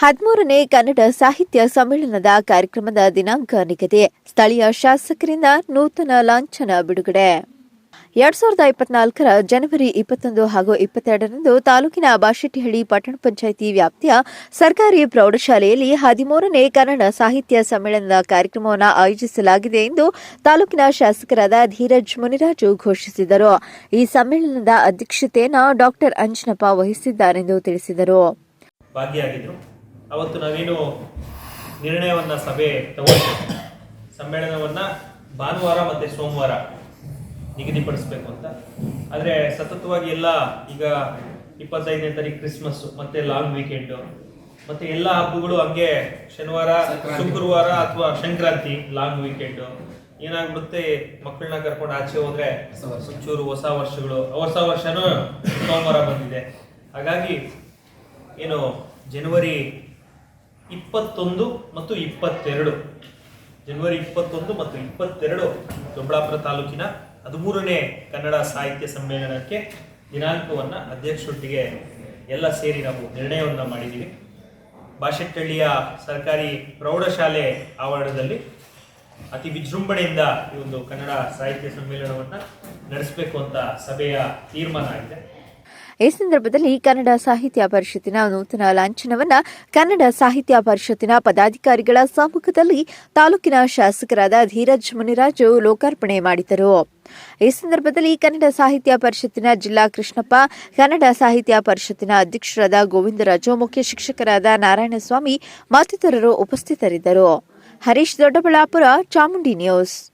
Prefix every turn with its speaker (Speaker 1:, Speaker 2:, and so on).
Speaker 1: ಹದಿಮೂರನೇ ಕನ್ನಡ ಸಾಹಿತ್ಯ ಸಮ್ಮೇಳನದ ಕಾರ್ಯಕ್ರಮದ ದಿನಾಂಕ ನಿಗದಿ. ಸ್ಥಳೀಯ ಶಾಸಕರಿಂದ ನೂತನ ಲಾಂಛನ ಬಿಡುಗಡೆ. ಎರಡ್ ಸಾವಿರದ ಇಪ್ಪತ್ನಾಲ್ಕರ ಜನವರಿ ಇಪ್ಪತ್ತೊಂದು ಹಾಗೂ ಇಪ್ಪತ್ತೆರಡರಂದು ತಾಲೂಕಿನ ಬಾಶೆಟ್ಟಿಹಳ್ಳಿ ಪಟ್ಟಣ ಪಂಚಾಯಿತಿ ವ್ಯಾಪ್ತಿಯ ಸರ್ಕಾರಿ ಪ್ರೌಢಶಾಲೆಯಲ್ಲಿ ಹದಿಮೂರನೇ ಕನ್ನಡ ಸಾಹಿತ್ಯ ಸಮ್ಮೇಳನದ ಕಾರ್ಯಕ್ರಮವನ್ನು ಆಯೋಜಿಸಲಾಗಿದೆ ಎಂದು ತಾಲೂಕಿನ ಶಾಸಕರಾದ ಧೀರಜ್ ಮುನಿರಾಜು ಘೋಷಿಸಿದರು. ಈ ಸಮ್ಮೇಳನದ ಅಧ್ಯಕ್ಷತೆಯನ್ನು ಡಾಕ್ಟರ್ ಅಂಜನಪ್ಪ ವಹಿಸಿದ್ದಾರೆಂದು ತಿಳಿಸಿದರು.
Speaker 2: ಅವತ್ತು ನಾವೇನು ನಿರ್ಣಯವನ್ನು ಸಭೆ ತಗೊಂಡು ಸಮ್ಮೇಳನವನ್ನು ಭಾನುವಾರ ಮತ್ತು ಸೋಮವಾರ ನಿಗದಿಪಡಿಸಬೇಕು ಅಂತ. ಆದರೆ ಸತತವಾಗಿ ಎಲ್ಲ ಈಗ ಇಪ್ಪತ್ತೈದನೇ ತಾರೀಕು ಕ್ರಿಸ್ಮಸ್ಸು ಮತ್ತು ಲಾಂಗ್ ವೀಕೆಂಡು ಮತ್ತು ಎಲ್ಲ ಹಬ್ಬಗಳು ಹಂಗೆ ಶನಿವಾರ ಶುಕ್ರವಾರ ಅಥವಾ ಸಂಕ್ರಾಂತಿ ಲಾಂಗ್ ವೀಕೆಂಡು. ಏನಾಗ್ಬಿಡುತ್ತೆ ಮಕ್ಕಳನ್ನ ಕರ್ಕೊಂಡು ಆಚೆ ಹೋದ್ರೆ ಒಂಚೂರು ಹೊಸ ವರ್ಷಗಳು ಹೊಸ ವರ್ಷನೂ ಸೋಮವಾರ ಬಂದಿದೆ. ಹಾಗಾಗಿ ಏನು ಜನವರಿ ಇಪ್ಪತ್ತೊಂದು ಮತ್ತು ಇಪ್ಪತ್ತೆರಡು. ಜನವರಿ ಇಪ್ಪತ್ತೊಂದು ಮತ್ತು ಇಪ್ಪತ್ತೆರಡು ದೊಡ್ಡಾಪುರ ತಾಲೂಕಿನ ಹದಿಮೂರನೇ ಕನ್ನಡ ಸಾಹಿತ್ಯ ಸಮ್ಮೇಳನಕ್ಕೆ ದಿನಾಂಕವನ್ನು ಅಧ್ಯಕ್ಷರೊಟ್ಟಿಗೆ ಎಲ್ಲ ಸೇರಿ ನಾವು ನಿರ್ಣಯವನ್ನು ಮಾಡಿದ್ದೀವಿ. ಬಾಶೆಟ್ಟಹಳ್ಳಿಯ ಸರ್ಕಾರಿ ಪ್ರೌಢಶಾಲೆ ಆವರಣದಲ್ಲಿ ಅತಿ ವಿಜೃಂಭಣೆಯಿಂದ ಈ ಒಂದು ಕನ್ನಡ ಸಾಹಿತ್ಯ ಸಮ್ಮೇಳನವನ್ನು ನಡೆಸಬೇಕು ಅಂತ ಸಭೆಯ ತೀರ್ಮಾನ ಆಗಿದೆ.
Speaker 1: ಈ ಸಂದರ್ಭದಲ್ಲಿ ಕನ್ನಡ ಸಾಹಿತ್ಯ ಪರಿಷತ್ತಿನ ನೂತನ ಲಾಂಛನವನ್ನ ಕನ್ನಡ ಸಾಹಿತ್ಯ ಪರಿಷತ್ತಿನ ಪದಾಧಿಕಾರಿಗಳ ಸಮ್ಮುಖದಲ್ಲಿ ತಾಲೂಕಿನ ಶಾಸಕರಾದ ಧೀರಜ್ ಮುನಿರಾಜು ಲೋಕಾರ್ಪಣೆ ಮಾಡಿದರು. ಈ ಸಂದರ್ಭದಲ್ಲಿ ಕನ್ನಡ ಸಾಹಿತ್ಯ ಪರಿಷತ್ತಿನ ಜಿಲ್ಲಾ ಕೃಷ್ಣಪ್ಪ, ಕನ್ನಡ ಸಾಹಿತ್ಯ ಪರಿಷತ್ತಿನ ಅಧ್ಯಕ್ಷರಾದ ಗೋವಿಂದರಾಜು, ಮುಖ್ಯ ಶಿಕ್ಷಕರಾದ ನಾರಾಯಣಸ್ವಾಮಿ ಮತ್ತಿತರರು ಉಪಸ್ಥಿತರಿದ್ದರು. ಹರೀಶ್ ದೊಡ್ಡಬಳ್ಳಾಪುರ, ಚಾಮುಂಡಿ ನ್ಯೂಸ್.